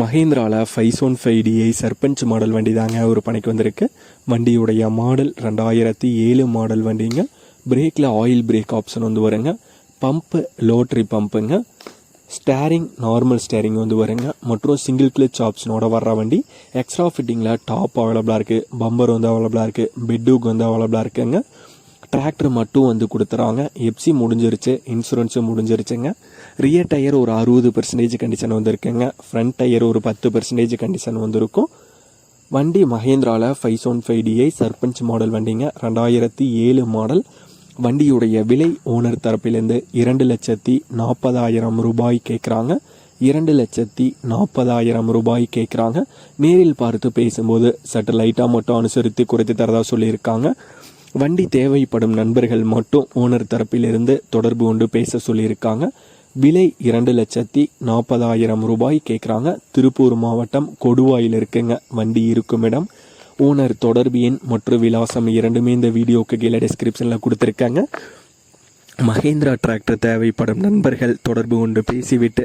மஹேந்திராவில் five seven five DI Sarpanch model வண்டி தாங்க ஒரு பணிக்கு வந்திருக்கு. வண்டியுடைய மாடல் ரெண்டாயிரத்தி ஏழு மாடல் வண்டிங்க. பிரேக்கில் ஆயில் பிரேக் ஆப்ஷன் வந்து வருங்க. பம்பு லோட்ரி பம்புங்க ஸ்டேரிங் நார்மல் ஸ்டேரிங் வந்து வருங்க. மற்றும் சிங்கிள் கிளிச் ஆப்ஷனோட வர்ற வண்டி. எக்ஸ்ட்ரா ஃபிட்டிங்கில் டாப் அவைலபிளாக இருக்குது பம்பர் வந்து அவைலபிளாக இருக்குது பெட்டுக்கு வந்து அவைலபிளாக இருக்குங்க. டிராக்டர் மட்டும் வந்து கொடுத்துறாங்க. எப்சி முடிஞ்சிருச்சு இன்சூரன்ஸும் முடிஞ்சிருச்சுங்க. ரியர் டயர் ஒரு அறுபது பர்சன்டேஜ் கண்டிஷன் வந்திருக்குங்க. ஃப்ரண்ட் டயர் ஒரு பத்து பர்சன்டேஜ் கண்டிஷன் வந்திருக்கும். வண்டி மஹேந்திராவில் five one five DI Sarpanch model வண்டிங்க. ரெண்டாயிரத்தி ஏழு மாடல் வண்டியுடைய விலை ஓனர் தரப்பிலிருந்து இரண்டு லட்சத்தி நாற்பதாயிரம் ரூபாய் கேட்குறாங்க இரண்டு லட்சத்தி நாற்பதாயிரம் ரூபாய் கேட்குறாங்க நேரில் பார்த்து பேசும்போது சற்று லைட்டாக மட்டும் அனுசரித்து குறைத்து தரதாக சொல்லியிருக்காங்க. வண்டி தேவைப்படும் நண்பர்கள் மட்டும் ஓனர் தரப்பிலிருந்து தொடர்பு கொண்டு பேச சொல்லியிருக்காங்க. விலை இரண்டு லட்சத்தி நாற்பதாயிரம் ரூபாய் கேட்குறாங்க திருப்பூர் மாவட்டம் கொடுவாயில் இருக்குங்க. வண்டி இருக்கும் இடம். ஓனர் தொடர்பு எண் மற்றும் விலாசம் இரண்டுமே இந்த வீடியோக்கு கீழே டிஸ்கிரிப்ஷனில் கொடுத்துருக்காங்க. மகேந்திரா டிராக்டர் தேவைப்படும் நண்பர்கள் தொடர்பு கொண்டு பேசிவிட்டு